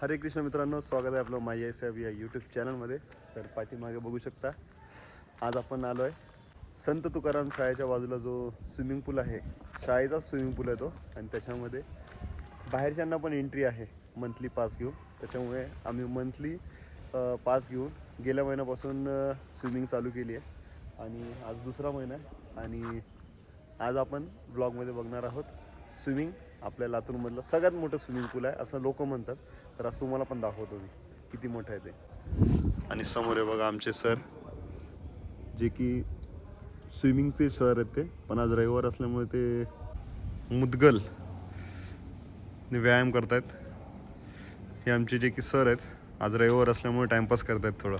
हरे कृष्ण मित्रांनो स्वागत आहे आपलं माझ्या एस एफ या यूट्यूब चॅनलमध्ये तर पाठीमागे बघू शकता आज आपण आलो आहे संत तुकाराम शाळेच्या बाजूला जो स्विमिंग पूल आहे शाळेचाच स्विमिंग पूल आहे तो. आणि त्याच्यामध्ये बाहेरच्यांना पण एंट्री आहे मंथली पास घेऊन. त्याच्यामुळे आम्ही मंथली पास घेऊन गेल्या महिन्यापासून स्विमिंग चालू केली आहे. आणि आज दुसरा महिना आहे. आणि आज आपण ब्लॉगमध्ये बघणार आहोत स्विमिंग आपल्या लातूरमधलं सगळ्यात मोठं स्विमिंग पूल आहे असं लोक म्हणतात. तर आज तुम्हाला पण दाखवतो मी. किती मोठं आहे ते. आणि समोर आहे बघा आमचे सर. जे की स्विमिंगचे सर आहेत ते. पण आज रविवार असल्यामुळे ते मुदगल व्यायाम करतायत. हे आमचे जे की सर आहेत आज रविवार असल्यामुळे टाइमपास करतायत थोडं.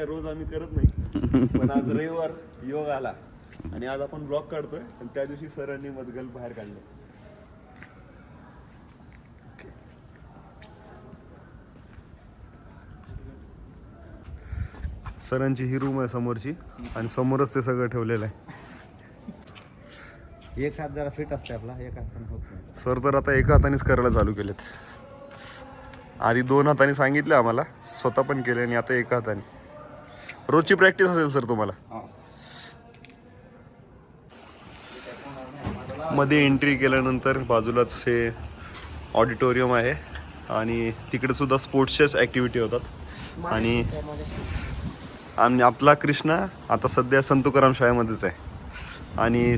काय रोज आम्ही करत नाही. पण आज रविवार योग आला. आणि आज आपण ब्लॉग काढतोय. आणि त्या दिवशी सरांनी मदगल बाहेर काढलं. सरांची ही रूम आहे समोरची. आणि समोरच ते सगळं ठेवलेलं आहे. एक हात जरा फिट असते आपला. एक हात सर तर आता एका हातानेच करायला चालू केलेत. आधी दोन हाताने सांगितलं आम्हाला. स्वतः पण केले आणि आता एका हाताने. रोजची प्रॅक्टिस असेल सर तुम्हाला. मध्ये एंट्री केल्यानंतर बाजूलाच हे ऑडिटोरियम आहे आणि तिकडे सुद्धा स्पोर्ट्सच्याच ॲक्टिव्हिटी होतात. आणि आणि आपला कृष्णा आता सध्या संतुकाराम शाळेमध्येच आहे. आणि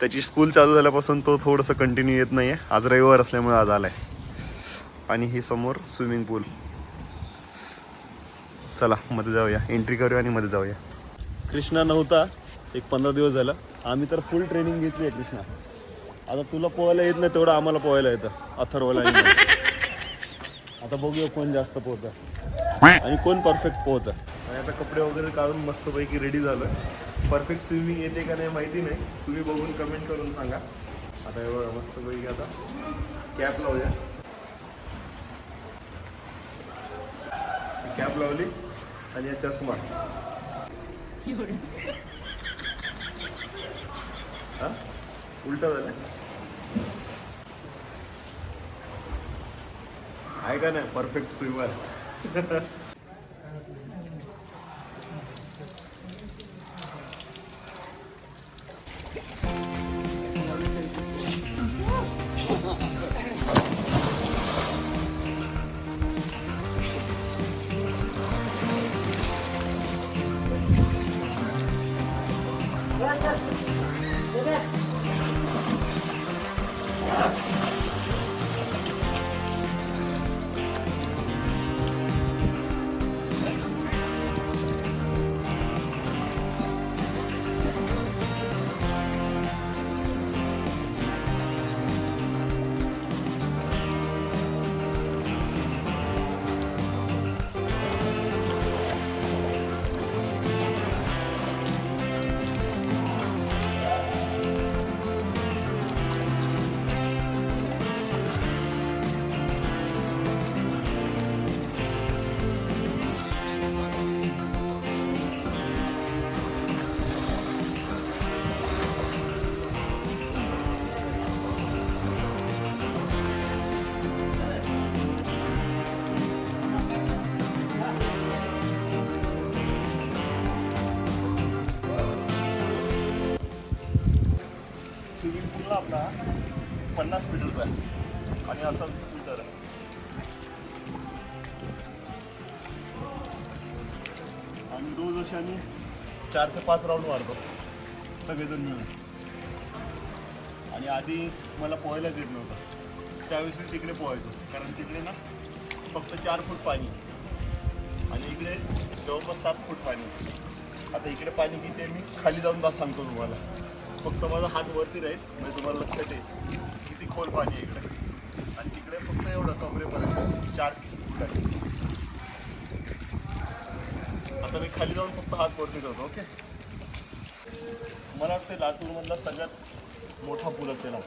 त्याची स्कूल चालू झाल्यापासून तो थोडंसं कंटिन्यू येत नाही आहे आज रविवार असल्यामुळे आज आला आहे आणि ही समोर स्विमिंग पूल चला मध्ये जाऊया. एंट्री करूया आणि मध्ये जाऊया. कृष्णा नव्हता. एक पंधरा दिवस झाला. आम्ही तर फुल ट्रेनिंग घेतली आहे कृष्णा. आता तुला पोहायला येत नाही तेवढं आम्हाला पोहायला येतं. अथर्वला. आता बघूया कोण जास्त पोहतं. आणि कोण परफेक्ट पोहतं. आणि आता कपडे वगैरे काढून मस्तपैकी रेडी झालं परफेक्ट स्विमिंग येते का नाही माहिती नाही. तुम्ही बघून कमेंट करून सांगा. आता हे बघा मस्तपैकी आता कॅप लावूया. कॅप लावली. आणि या चष्मा. हा? उलटा झालं. आहे का नाही? परफेक्ट स्विमर आपला पन्नास मीटरचा आहे. आणि असा वीस मीटर आहे. आणि रोज असे आम्ही चार ते पाच राऊंड मारतो. सगळेजण मिळून. आणि आधी मला पोहायलाच येत नव्हतं. त्यावेळेस मी तिकडे पोहायचो. कारण तिकडे ना फक्त चार फूट पाणी. आणि इकडे जवळपास सात फूट पाणी. आता इकडे पाणी किती आहे मी खाली जाऊन दा सांगतो तुम्हाला. फक्त माझा हात वरती राहील म्हणजे तुम्हाला लक्षात येईल. किती खोल पाणी आहे इकडे. आणि तिकडे फक्त एवढं कमरेपर्यंत चार फूट आहे. आता मी खाली जाऊन फक्त हात वरती ठेवतो ओके? मला वाटतं लातूरमधला सगळ्यात मोठा पूल असेल हा.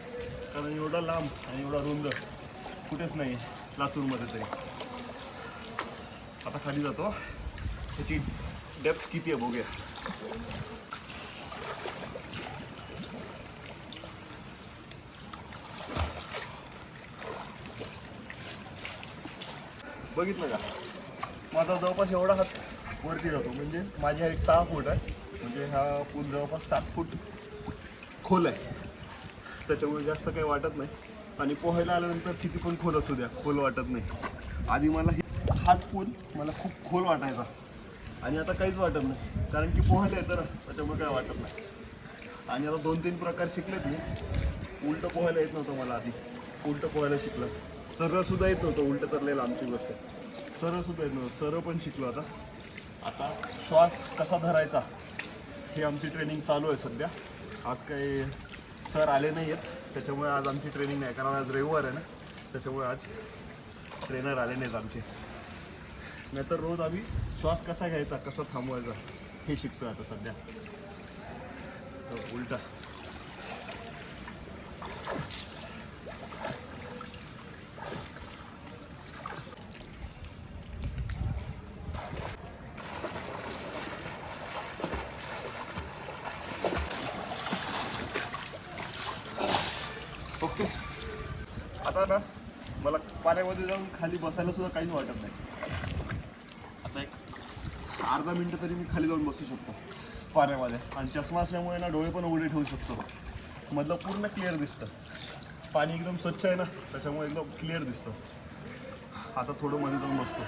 कारण एवढा लांब आणि एवढा रुंद कुठेच नाही लातूरमध्ये तरी. आता खाली जातो त्याची डेप्थ किती आहे बघूया. बघितलं का? माझा जवळपास एवढा हात वरती जातो. म्हणजे माझी हाईट सहा फूट आहे. म्हणजे हा पूल जवळपास सात फूट खोल आहे. त्याच्यामुळे जास्त काही वाटत नाही. आणि पोहायला आल्यानंतर किती पण खोल असू द्या खोल वाटत नाही. आधी मला हे हाच पूल मला खूप खोल वाटायचा. आणि आता काहीच वाटत नाही. कारण की पोहायला येतं ना त्याच्यामुळे काय वाटत नाही. आणि आता दोन तीन प्रकार शिकलेत मी. उलटं पोहायला येत नव्हतं मला आधी. उलटं पोहायला शिकलं. सरळ सुद्धा येत नव्हतं उलट तरलेलं आमची गोष्ट सरळ सुद्धा येत नव्हतं सरळ पण शिकलो आता. आता श्वास कसा धरायचा ही आमची ट्रेनिंग चालू आहे सध्या. आज काही सर आले नाही आहेत त्याच्यामुळे आज आमची ट्रेनिंग नाही कारण आज रविवार आहे ना त्याच्यामुळे आज ट्रेनर आले नाहीत आमचे. नाहीतर रोज आम्ही श्वास कसा घ्यायचा कसा थांबवायचा हे शिकतो आता सध्या. उलटा. आता ना मला पाण्यामध्ये जाऊन खाली बसायला सुद्धा काहीच वाटत नाही. आता एक अर्धा मिनटं तरी मी खाली जाऊन बसू शकतो पाण्यामध्ये. आणि चष्मा असल्यामुळे ना डोळे पण उघडे ठेवू शकतो मधलं पूर्ण क्लिअर दिसतं. पाणी एकदम स्वच्छ आहे ना त्याच्यामुळे एकदम क्लिअर दिसतं. आता थोडं मध्ये जाऊन बसतो.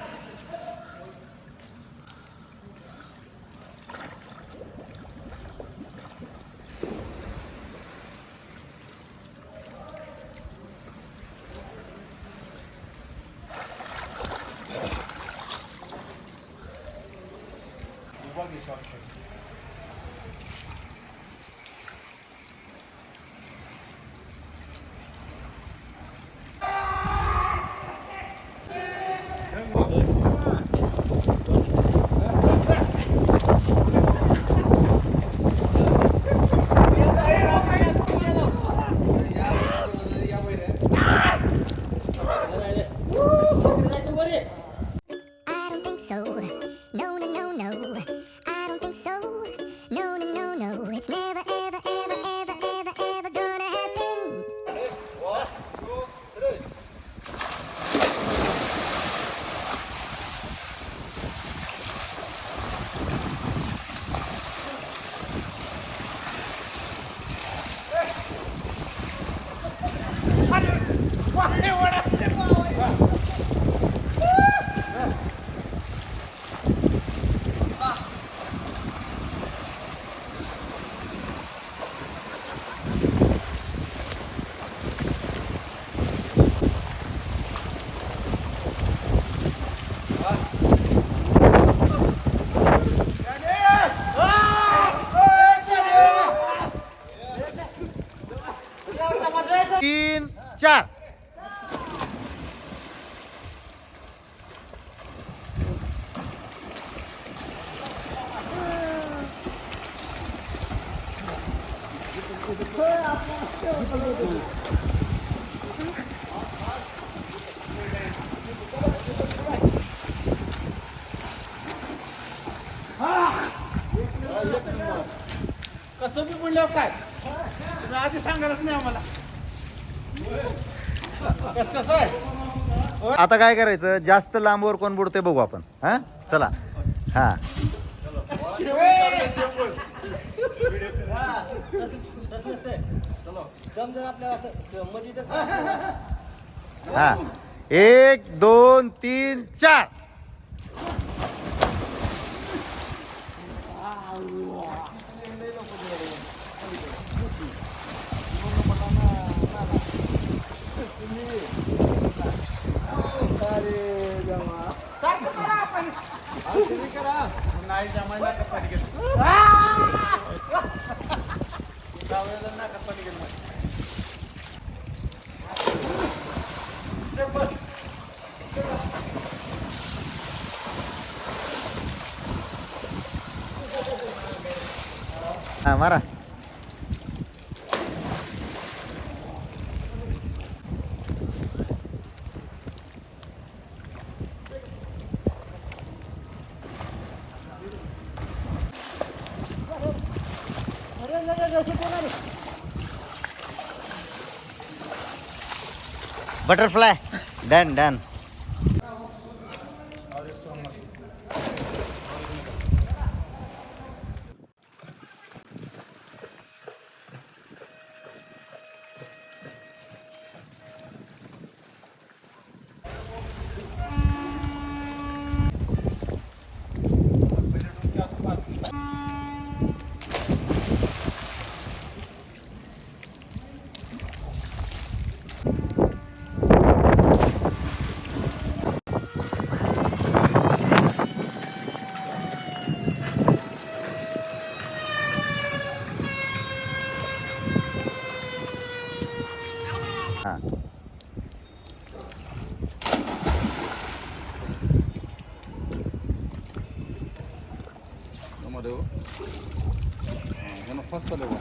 म्हणल्यावर काय तुम्ही आधी सांगायलाच नाही आम्हाला. कस कसं आहे? आता काय करायचं? जास्त लांबवर कोण बुडते बघू आपण. हा? चला. हा. हा. एक दोन तीन चार. बटरफ्लाय डन डन हो फास्ट चालू बा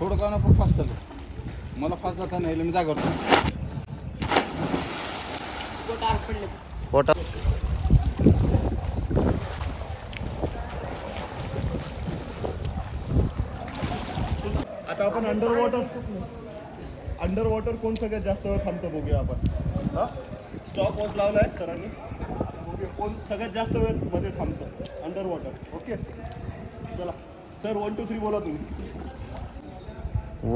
थोडं का ना पण फास्ट चालू मला फास्ट जाता नाही मी जागा पोटा. आता आपण अंडर वॉटर अंडर वॉटर कोण सगळ्यात जास्त वेळ थांबतो बघूया आपण? हा? स्टॉप वॉच लावलाय सरांनी. कोण सगळ्यात जास्त वेळमध्ये थांबतं. अंडर वॉटर ओके चला. सर वन टू थ्री बोला तुम्ही.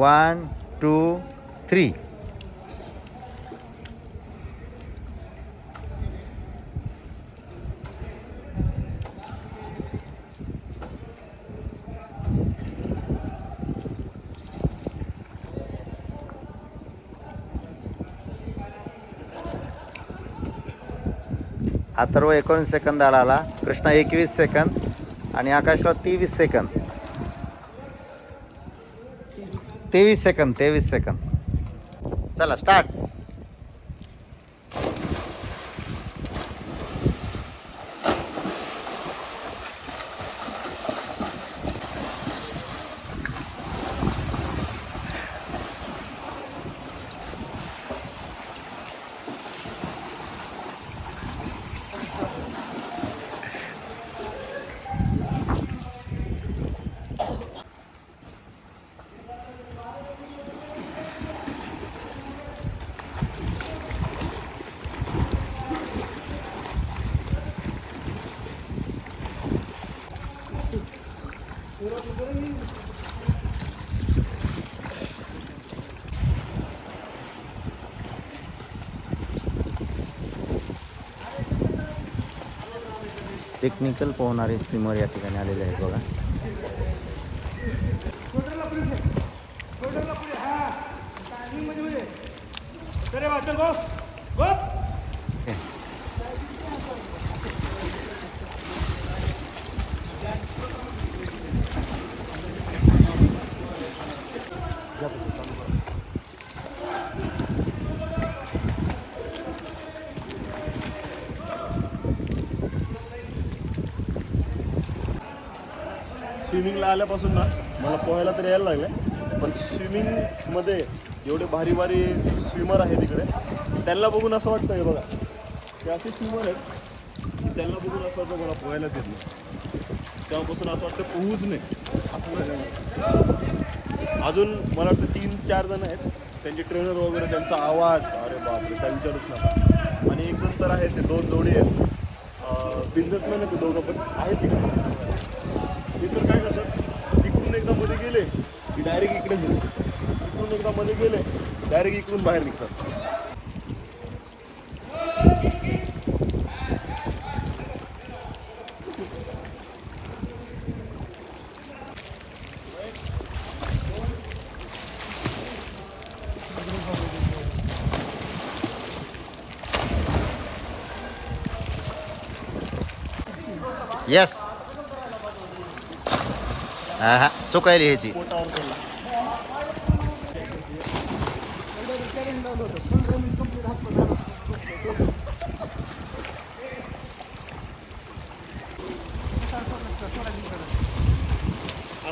वन टू थ्री अथर्व एकोणीस सेकंद आला कृष्णा एकवीस सेकंद आणि आकाशला तेवीस सेकंद. तेवीस सेकंद तेवीस सेकंद. चला स्टार्ट टेक्निकल पोहणारे स्विमर या ठिकाणी आलेले आहेत बघा. स्विमिंगला आल्यापासून ना मला पोहायला तर यायला लागलं. पण स्विमिंगमध्ये एवढे भारी भारी स्विमर आहेत तिकडे त्यांना बघून असं वाटतं हे बघा ते असे स्विमर आहेत की त्यांना बघून असं वाटतं मला पोहायला येत नाही. तेव्हापासून असं वाटतं पोहूच नाही. असं अजून मला वाटतं तीन चार जण आहेत. त्यांचे ट्रेनर वगैरे त्यांचा आवाज अरे बापरे त्यांच्यावरच ना. आणि एक जण तर आहे ते दोन जोडी आहेत. बिझनेसमॅन आहेत ते दोघं पण. आहेत तिकडे मी तर काय करतात इकडून एकदा मध्ये गेले की डायरेक्ट इकडेच येतात इकडून एकदा मध्ये गेले डायरेक्ट इकडून बाहेर निघतात. येस हा हा. चुकायली ह्याची.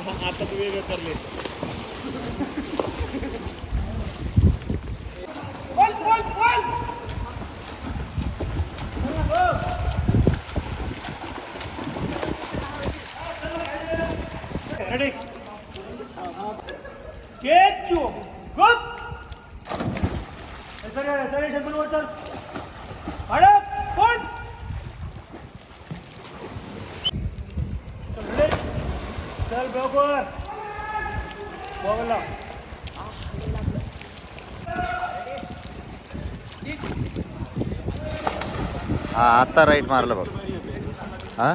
आता तू वेगळं करले रेडी चल बरोबर बघला हा आता राईट मारलं बघ हा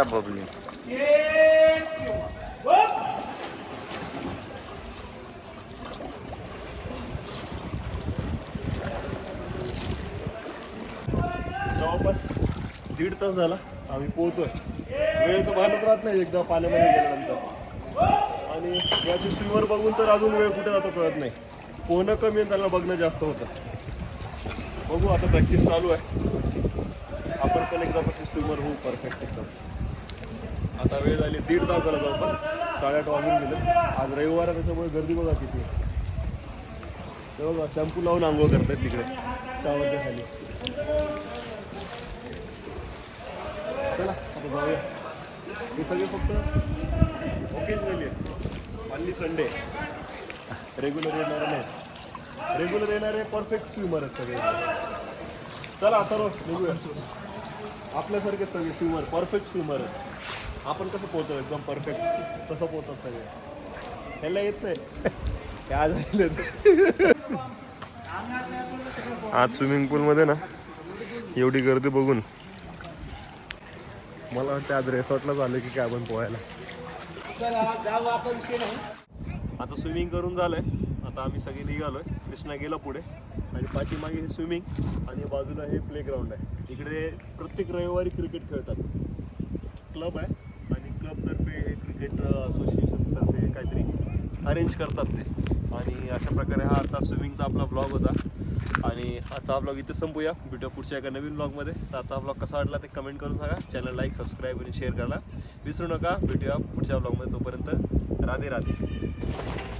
बबली जवळपास दीड तास झाला आम्ही पोहतोय वेळेचं भानच राहत नाही एकदा पाण्यामध्ये गेल्यानंतर. आणि याची स्विमर बघून तर अजून वेळ कुठे जातो कळत नाही. पोहणं कमी आणि त्यांना बघणं जास्त होतं. बघू आता प्रॅक्टिस चालू आहे. आपण पण एकदा कशी स्विमर होऊ परफेक्ट एकदम. आता वेळ झाली दीड तास झाला जवळपास. साडेआठ वाजून गेले. आज रविवार आहे त्याच्यामुळे गर्दी बघा किती आहे. ते बघा शॅम्पू लावून आंघोळ करतात तिकडे. शावरच्या खाली. चला आता जाऊया. हे सगळे फक्त ओकेजनली आहेत. ऑनली संडे रेग्युलर येणार नाही रेग्युलर येणारे परफेक्ट स्विमर आहेत सगळे. चला आता रोज निघूया. आपल्यासारखे सगळे स्विमर परफेक्ट स्विमर आहेत. आपण कसं पोहतो एकदम परफेक्ट तसं पोहतात सगळे. ह्याला येत नाही हे आज आलेत. आज स्विमिंग पूलमध्ये ना एवढी गर्दी बघून मला वाटतं आज रेसॉर्टला झालं की काय आपण पोहायला. आता स्विमिंग करून झालंय. आता आम्ही सगळे निघालोय. कृष्णा गेला पुढे. पाठीमागे हे स्विमिंग आणि बाजूला हे प्लेग्राऊंड आहे. इकडे प्रत्येक रविवारी क्रिकेट खेळतात. क्लब आहे आणि क्लबतर्फे हे क्रिकेट असोसिएशनतर्फे काहीतरी अरेंज करतात ते. आणि अशा प्रकारे हा आजचा स्विमिंगचा आपला ब्लॉग होता. आणि आजचा ब्लॉग इथे संपूया. भेटूया पुढच्या एका नवीन ब्लॉगमध्ये तर आजचा ब्लॉग कसा वाटला ते कमेंट करून सांगा. चॅनल लाईक सबस्क्राईब आणि शेअर करा. विसरू नका. भेटूया पुढच्या ब्लॉगमध्ये तोपर्यंत. राधे राधे.